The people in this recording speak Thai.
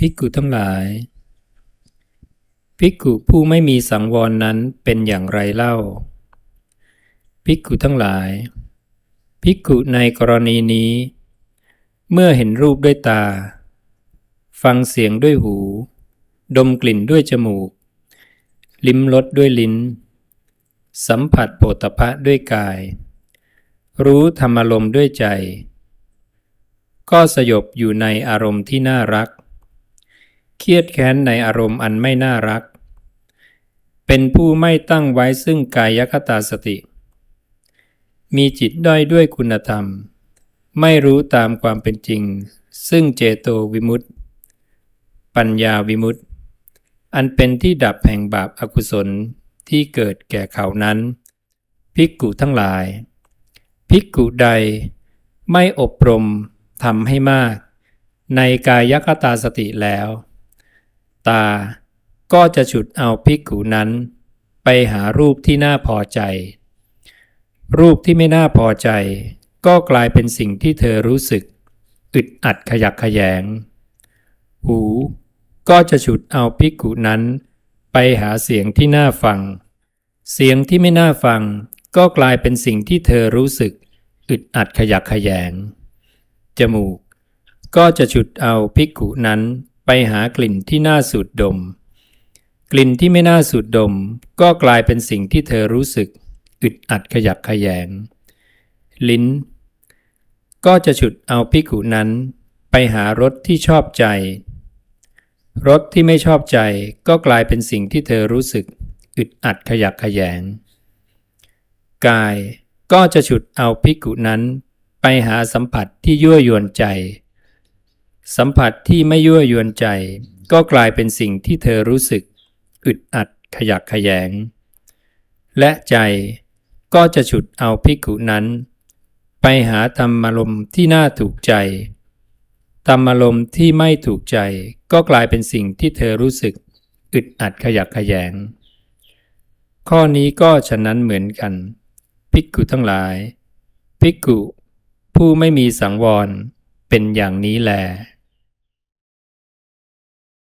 ภิกขุทั้งหลาย ภิกขุผู้ไม่มีสังวรนั้นเป็นอย่างไรเล่า ภิกขุทั้งหลาย ภิกขุในกรณีนี้ เมื่อเห็นรูปด้วยตา ฟังเสียงด้วยหู ดมกลิ่นด้วยจมูก ลิ้มรสด้วยลิ้น สัมผัสโผฏฐะด้วยกาย รู้ธรรมารมณ์ด้วยใจ ก็สยบอยู่ในอารมณ์ที่น่ารัก เครียดแค้นในอารมณ์อันไม่น่ารัก เป็นผู้ไม่ตั้งไว้ซึ่งกายคตาสติ มีจิตด้อยด้วยคุณธรรม ไม่รู้ตามความเป็นจริง ซึ่งเจโตวิมุตติปัญญาวิมุตติ อันเป็นที่ดับแห่งบาปอากุศลที่เกิดแก่เขานั้นภิกขุทั้งหลาย ภิกขุใดไม่อบรมทำให้มาก ในกายคตาสติแล้ว ตา ก็จะฉุดเอาภิกขุนั้น ไปหารูปที่น่าพอใจ รูปที่ไม่น่าพอใจ ก็กลายเป็นสิ่งที่เธอรู้สึก อึดอัดขยักขยง หู ก็จะฉุดเอาภิกขุนั้น ไปหาเสียงที่น่าฟัง เสียงที่ไม่น่าฟัง ก็กลายเป็นสิ่งที่เธอรู้สึก อึดอัดขยักขยง จมูก ก็จะฉุดเอาภิกขุนั้น ไปหากลิ่นที่น่าสูดดม กลิ่นที่ไม่น่าสูดดม ก็กลายเป็นสิ่งที่เธอรู้สึกอึดอัดขยักขยง ลิ้น ก็จะฉุดเอาภิกุนั้น ไปหารสที่ชอบใจ รสที่ไม่ชอบใจก็กลายเป็นสิ่งที่เธอรู้สึกอึดอัดขยักขยง กายก็จะฉุดเอาภิกุนั้น ไปหาสัมผัสที่ยั่วยวนใจ สัมผัสที่ไม่ยั่วยวนใจ ก็กลายเป็นสิ่งที่เธอรู้สึก อึดอัดขยักขยงและใจก็จะฉุดเอาภิกุนั้น ไปหาธรรมารมที่น่าถูกใจธรรมารมที่ไม่ถูกใจ ก็กลายเป็นสิ่งที่เธอรู้สึก อึดอัดขยักขยงข้อนี้ก็ฉะนั้นเหมือนกันภิกุทั้งหลายภิกุผู้ไม่มีสังวรเป็นอย่างนี้แล